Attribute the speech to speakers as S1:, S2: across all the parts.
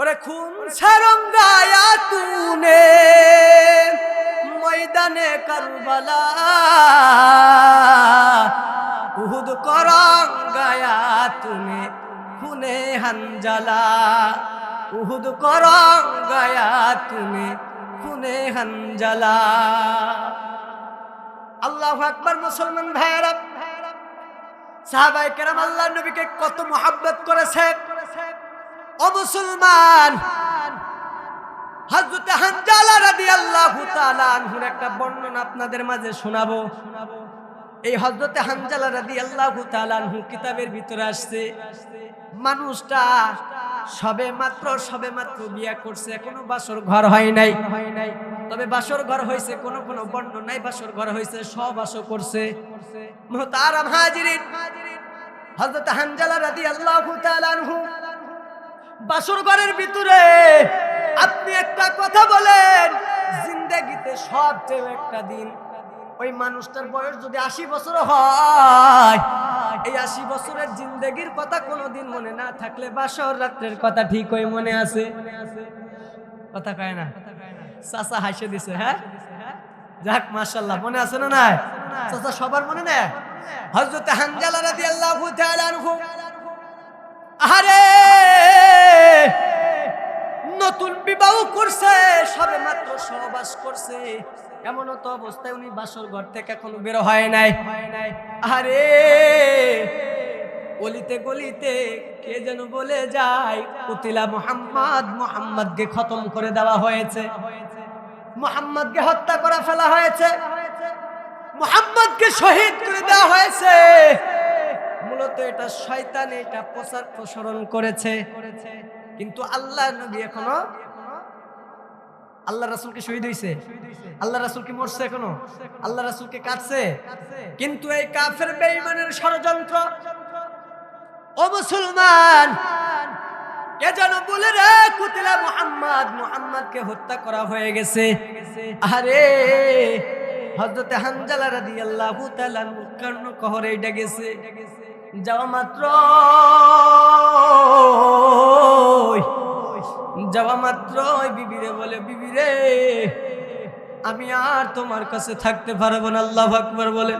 S1: ওরে খুন সারঙ্গায়া তুনে ময়দানে কারবালা। উহুদ করঙ্গায়া তুনে খুনে হানজালা। উহুদ করঙ্গায়া তুনে খুনে হানজালা। আল্লাহ আকবার মুসলমান ভাইরা সাহাবাই কেরাম আল্লাহ নবীকে কত মোহাব্বত করেছে ও মুসলমান, হযরত হানজালা রাদিয়াল্লাহু তাআলা আনহুর একটা বর্ণনা আপনাদের মাঝে শোনাবো। এই হযরত হানজালা রাদিয়াল্লাহু তাআলা আনহু কিতাবের ভিতরে আসছে, মানুষটা সবে মাত্র সবে মাত্র বিয়া করছে, এখনও বাসর ঘর হয় নাই। নাই তবে বাসর ঘর হয়েছে, কোন কোন বর্ণনায় বাসর ঘর হয়েছে, সব বাসর করছে। মোহতারাম হাজিরিন, হযরত হানজালা রাদিয়াল্লাহু তাআলা আনহু বাসর ঘরের ভিতরে। আপনি একটা কথা বলেন, জিন্দেগিতে সবচেয়ে একটা দিন। ওই মানুষটার বয়স যদি আশি বছর হয়, এই আশি বছরের জিন্দেগির কথা কোনোদিন মনে না থাকলে বাসর রাত্রের কথা ঠিক হয়ে মনে আছে। কথা কয় না? চাচা হাসে দিছে হ্যাঁ? যাক মাশাল্লাহ মনে আছে না নাই? চাচা সবার মনে নেয় হযরত হানজালা রাদিয়াল্লাহু তাআলা আনহু। আরে নতুন বিবাহ করছে, সবে মাত্র সহবাস করছে। এমন তো অবস্থায় উনি বাসর ঘর থেকে এখনও বের হয় নাই। আরে, গলিতে গলিতে কে যেন বলে যায়, কুতিলা মোহাম্মদ, মোহাম্মদকে খতম করে দেওয়া হয়েছে। মোহাম্মদকে হত্যা করা ফেলা হয়েছে। মোহাম্মদকে শহীদ করে দেওয়া হয়েছে। মূলত এটা শয়তান, এটা প্রচার প্রসারণ করেছে। কিন্তু আল্লাহ নবী এখনও আল্লাহ রাসুলকে শহীদ হয়েছে আল্লাহ রাসুল কি মরছে এখনও। আল্লাহ রাসুলকে কাটছে কিন্তু এই কাফের বেঈমানের ষড়যন্ত্র, ও মুসলমান, কে যেন বলে রে, কুতিলা মুহাম্মদ, মুহাম্মদকে হত্যা করা হয়ে গেছে। আরে হযরতে হানজালা রাদিয়াল্লাহু তাআলা কর্ণ কহরে এটা গেছে। যাওয়া মাত্র যাওয়া মাত্র। ওই বিবিরে বলে, বিবিরে, আমি আর তোমার কাছে থাকতে পারব না। আল্লাহ আকবার বলে,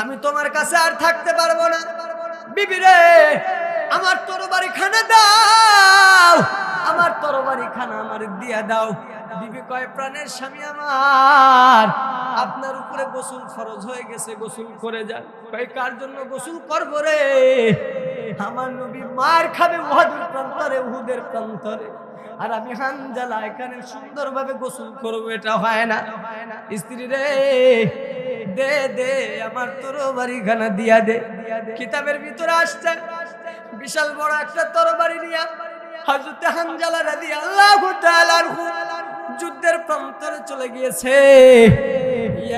S1: আমি তোমার কাছে আর থাকতে পারব না। বিবিরে, আমার তরবারি খানা দাও, আমার তরবারি খানা আমার দিয়া দাও। বিবি কয়, প্রাণের স্বামী আমার, আপনার উপরে গোসল ফরজ হয়ে গেছে, গোসল করে যান। কয়, কার জন্য গোসল করব রে? আমার নবী মার খাবে উহাদের প্রান্তরে, উহুদের প্রান্তরে। আর আমি হানজালা, এখানে সুন্দরভাবে গোসল করব, এটা হয় না। স্ত্রী রে, দে দে, আমার তরবারি খানা দিয়া দে। কিতাবের ভিতরে আসছে, বিশাল বড় একটা তরবারি নিয়ে হযরত হানজালা তাআলা আনহু যুদ্ধের প্রান্তরে চলে গিয়েছে।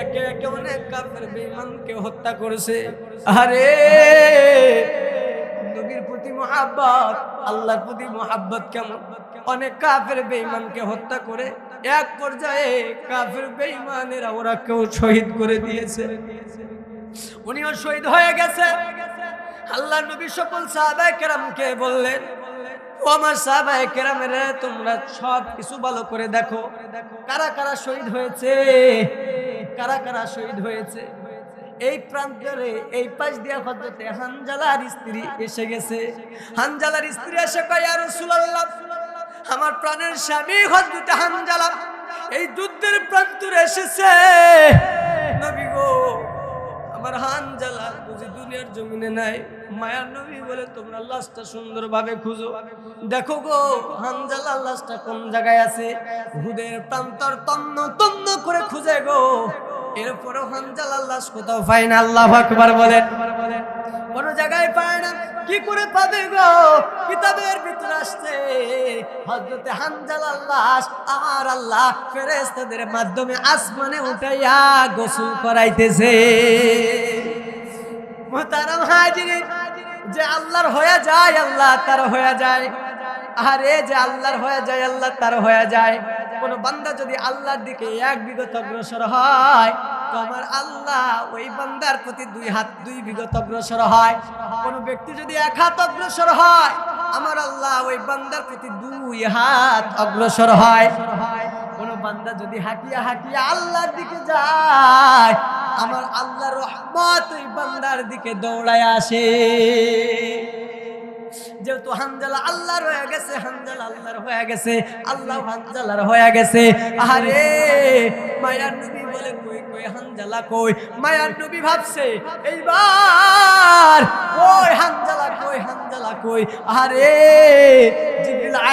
S1: একে একে অনেক কাফের, বেঈমানকে হত্যা করেছে। আরে মহাব্বত। আল্লাহর প্রতি মহাব্বত কেমন? অনেক কাফের বেঈমানকে হত্যা করে এক পর্যায়ে কাফের বেঈমানেরা ওরা কেউ শহীদ করে দিয়েছে। উনিও শহীদ হয়ে গেছে। আল্লাহ নবী সকল সাহাবায়ে কেরামকে বললেন, ও আমার সাহাবায়ে কেরামেরা, তোমরা সব কিছু ভালো করে দেখো। কারা কারা শহীদ হয়েছে? কারা কারা শহীদ হয়েছে? এই প্রান্তরে এই পাশ দিয়া হজরতে হানজালার স্ত্রী এসে গেছে। হানজালার স্ত্রী এসে কয় আর রাসূলুল্লাহ, আমার প্রাণের স্বামী হজরতে হানজালা এই যুদ্ধের প্রান্তরে এসেছে। নবী গো, আমার হানজালা বুঝি দুনিয়ার জমিনে নাই। মায়ার নবী বলে তোমরা লাশটা সুন্দরভাবে খুঁজো। দেখো গো, হানজালা লাশটা কোন জায়গায় আছে? হুদের প্রান্তর তন্ন তন্ন করে খুঁজে গো। এরপরও হানজালা আল্লাহ কোথাও পায় না, আল্লাহ আকবার বলেন কোন জায়গায় পায় না। কি করে পাবে গো? কিতাবের ভিতরে আসছে। হযরতে হানজালার আল্লাহ আমার আল্লাহ ফেরেশতাদের মাধ্যমে আসমানে উঠাইয়া গোসল করাইতেছে। মুহতারাম হাজিরিন, যে আল্লাহর হয়ে যায়, আল্লাহ তার হয়ে যায়। আরে, যে আল্লাহর হয়ে যায়, আল্লাহ তার হয়ে যায়। কোন বান্দা যদি আল্লাহর দিকে এক বিগত অগ্রসর হয়, তো আমার আল্লাহ ওই বান্দার প্রতি দুই হাত, দুই বিগত অগ্রসর হয়। কোন ব্যক্তি যদি এক হাত অগ্রসর হয়, আমার আল্লাহ ওই বান্দার প্রতি দুই হাত অগ্রসর হয়। কোন বান্দা যদি হাঁটিয়া হাঁটিয়া আল্লাহর দিকে যায়, আমার আল্লাহর রহমত ওই বান্দার দিকে দৌড়ায় আসে। যেহেতু হানজালা আল্লাহর হয়ে গেছে হানজালা আল্লাহর হয়ে গেছে, আল্লাহ হানজালার হয়ে গেছে। আরে মায়ার নবী বলে, কই কই হানজালা কই? মায়ার নবী ভাবছে, এইবার, কই হানজালা কই হানজালা কই? আরে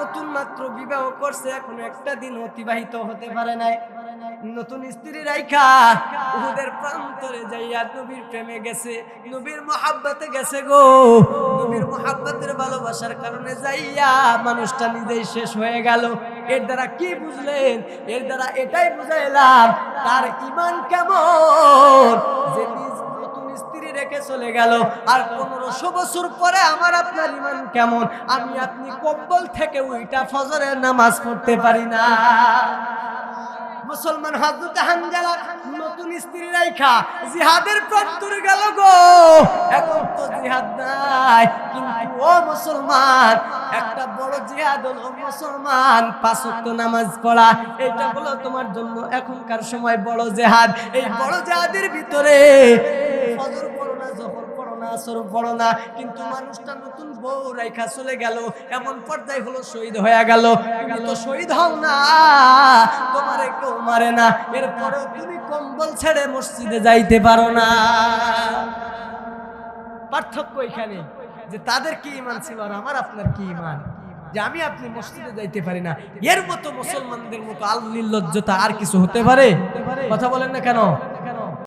S1: নতুন মাত্র বিবাহ করছে, এখনও একটা দিন অতিবাহিত হতে পারে নাই। নতুন স্ত্রী রাইখা, উহুদের প্রান্তরে যাইয়া নবীর প্রেমে গেছে, নবীর মহাব্বতে গেছে গো। নবীর মহাব্বতের ভালোবাসার কারণে যাইয়া মানুষটা নিজেই শেষ হয়ে গেল। এর দ্বারা কি বুঝলেন? এর দ্বারা এটাই বুঝাইলাম, তার ইমান কেমন? যে নতুন স্ত্রী রেখে চলে গেল। আর পনেরোশো বছর পরে আমার আপনার ইমান কেমন? আমি আপনি কম্বল থেকে উইটা ফজরের নামাজ পড়তে পারি না। মুসলমান হযরত হানজালা নতুন স্ত্রী রাইখা জিহাদের প্রান্তরে গেল গো। এখন তো জিহাদ নাই, কিন্তু ও মুসলমান, একটা বড় জিহাদ হলো মুসলমান, পাঁচ ওয়াক্ত নামাজ পড়া এটা হলো তোমার জন্য এখনকার সময় বড় জিহাদ। এই বড় জিহাদের ভিতরে ফজর পড়ো না, জোহর পড়ো না আসর পড়ো না, কিন্তু মানুষটা নতুন বউ রাইখা চলে গেল, এমন পর্যায়ে হলো শহীদ হয়ে গেল। তো শহীদ হও না, তোমারে কেউ মারে না, এরপরেও তুমি কম্বল ছেড়ে মসজিদে যাইতে পারো না। পার্থক্য এখানে, যে তাদের কি ইমান ছিল আর আমার আপনার কি ইমান? যে আমি আপনি মসজিদে যাইতে পারি না, এর মতো মুসলমানদের মতো আল আর কিছু হতে পারে? কথা বলেন না কেন?